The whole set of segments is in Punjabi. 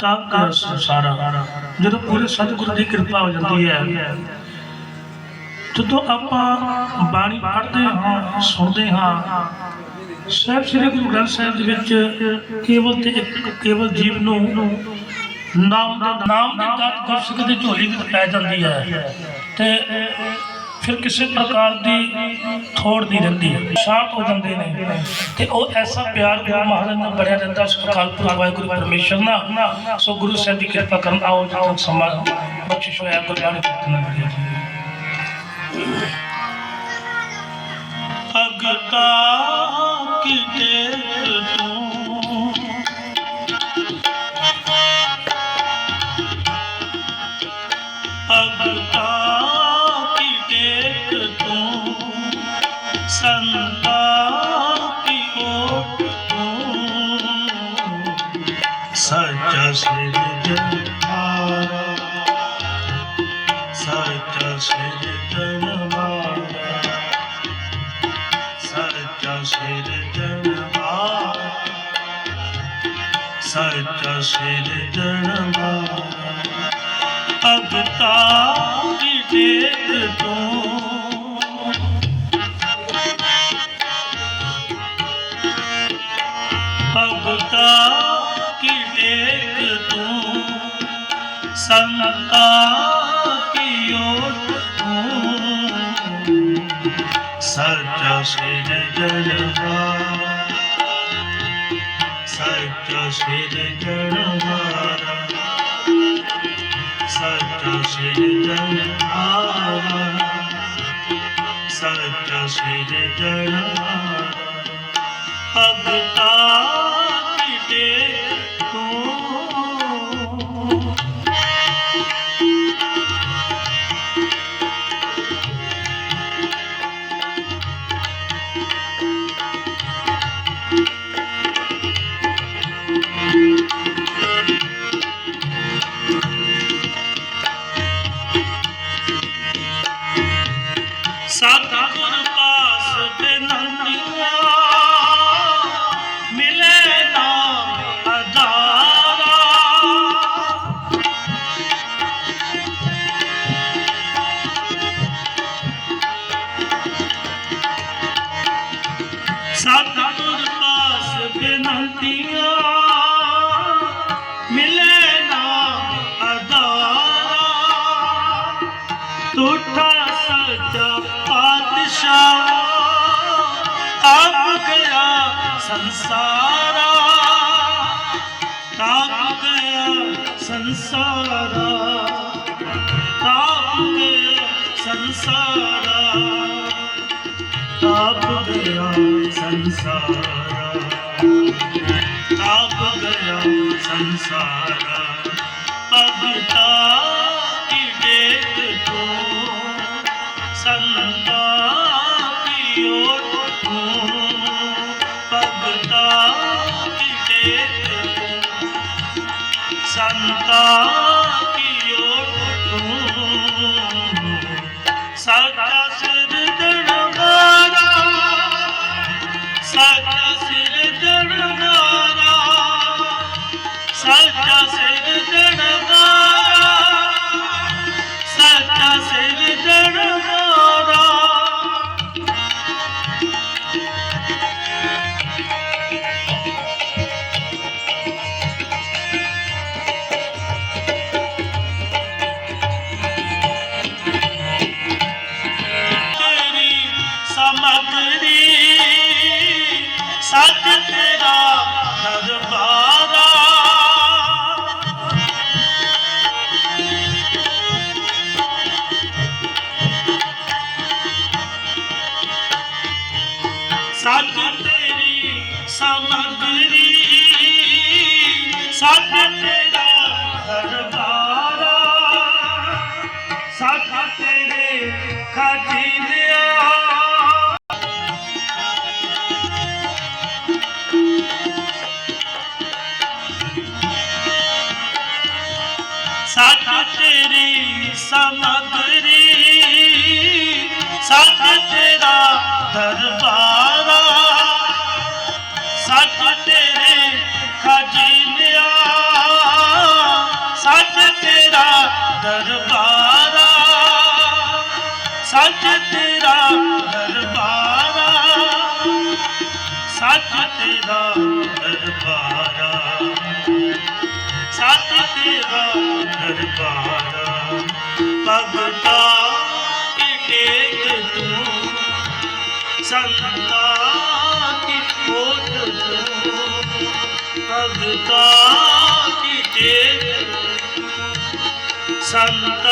ਤਾਂ ਸੰਸਾਰਾ। ਜਦੋਂ ਪੂਰੇ ਸਤਿਗੁਰੂ ਦੀ ਕਿਰਪਾ ਹੋ ਜਾਂਦੀ ਹੈ, ਜਦੋਂ ਆਪਾਂ ਬਾਣੀ ਪੜ੍ਹਦੇ ਹਾਂ, ਸੁਣਦੇ ਹਾਂ, ਸਾਹਿਬ ਸ੍ਰੀ ਗੁਰੂ ਗ੍ਰੰਥ ਸਾਹਿਬ ਦੇ ਵਿੱਚ ਕੇਵਲ ਤੇ ਕੇਵਲ ਜੀਵ ਨੂੰ ਨਾਮ ਦਾ, ਨਾਮ ਦੀ ਦਾਤ ਗੁਰਸਿੱਖ ਦੀ ਝੋਲੀ ਵਿੱਚ ਪੈ ਜਾਂਦੀ ਹੈ। ਤੇ ਫਿਰ ਕਿਸੇ ਪ੍ਰਕਾਰ ਦੀ ਥੋੜ ਨਹੀਂ ਰਹਿੰਦੀ। ਸ਼ਾਂਤ ਹੋ ਜਾਂਦੇ ਨੇ। ਤੇ ਉਹ ਐਸਾ ਪਿਆਰ ਗੁਰੂ ਮਹਾਰਾਜ ਨਾਲ ਬੜਿਆ ਰਹਿੰਦਾ, ਉਸ ਅਕਾਲ ਪੁਰਖ ਵਾਹਿਗੁਰੂ ਪਰਮੇਸ਼ਰ ਨਾਲ। ਸੋ ਗੁਰੂ ਸਾਹਿਬ ਦੀ ਕਿਰਪਾ ਕਰਨ ਆਓ ਜਦੋਂ ਸਮਾਂ ਬਖਸ਼ਿਸ਼ ਹੋਇਆ ਗੁਰਬਾਣੀ ਕੀਰਤਨ ਕਰੀਏ ਜੀ। ਭਗਤਾ ਸੱਚਾ ਸਿਰਜਣਹਾਰਾ ਸੱਚਾ ਸਿਰਜਣਹਾਰਾ ਸੱਚਾ ਸਿਰਜਣਹਾਰਾ ਸੰਤਾ ਕੀ ਓਟ ਤੂੰ ਸੱਚਾ ਸਿਰਜਣਹਾਰਾ ਸੱਚਾ ਸਿਰਜਣਹਾਰਾ ਸੱਚਾ ਸਿਰਜਣਹਾਰਾ ਸੱਚਾ ਸਿਰਜਣਹਾਰਾ ਭਗਤਾ ਕੀ ਸਤਿਗੁਰ ਪਾਸ ਬਿਨੰਤੀਆਂ ਮਿਲੇ ਨਾਮ ਅਦਾਰਾ ਸਤਿਗੁਰ ਪਾਸ ਬਿਨੰਤੀਆਂ ਸੰਸਾਰਾ ਤਾਪ ਗਿਆ ਸੰਸਾਰਾ ਤਾਪ ਗਿਆ ਸੰਸਾਰਾ ਤਾਪ ਗਿਆ ਸੰਸਾਰਾ ਤਾਪ ਗਿਆ ਸੰਸਾਰਾ ਭਗਤਾ ਕੀ ਸੱਚ ਤੇਰੀ ਸਮਗਰੀ ਸੱਚ ਤੇਰਾ ਦਰਬਾਰਾ ਸੱਚ ਤੇਰੇ ਖਜੀਲਿਆ ਸੱਚ ਤੇਰੀ ਸਮਗਰੀ ਸੱਚ ਤੇਰਾ ਦਰਬਾਰ। ਦਰਬਾਰਾ ਸੱਚ ਦਰਬਾਰਾ ਸੱਚ ਦਰਬਾਰਾ ਸੱਚ ਦਰਬਾਰਾ ਭਗਤਾ ਸੰਤਾ Santa.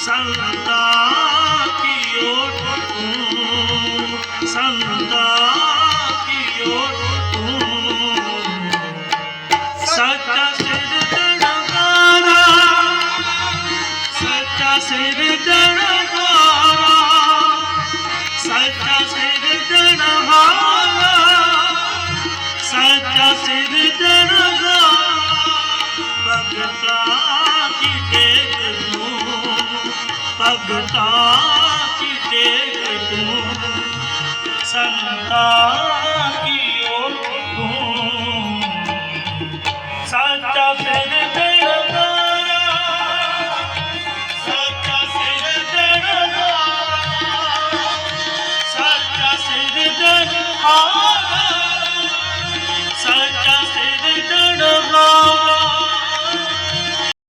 サン संता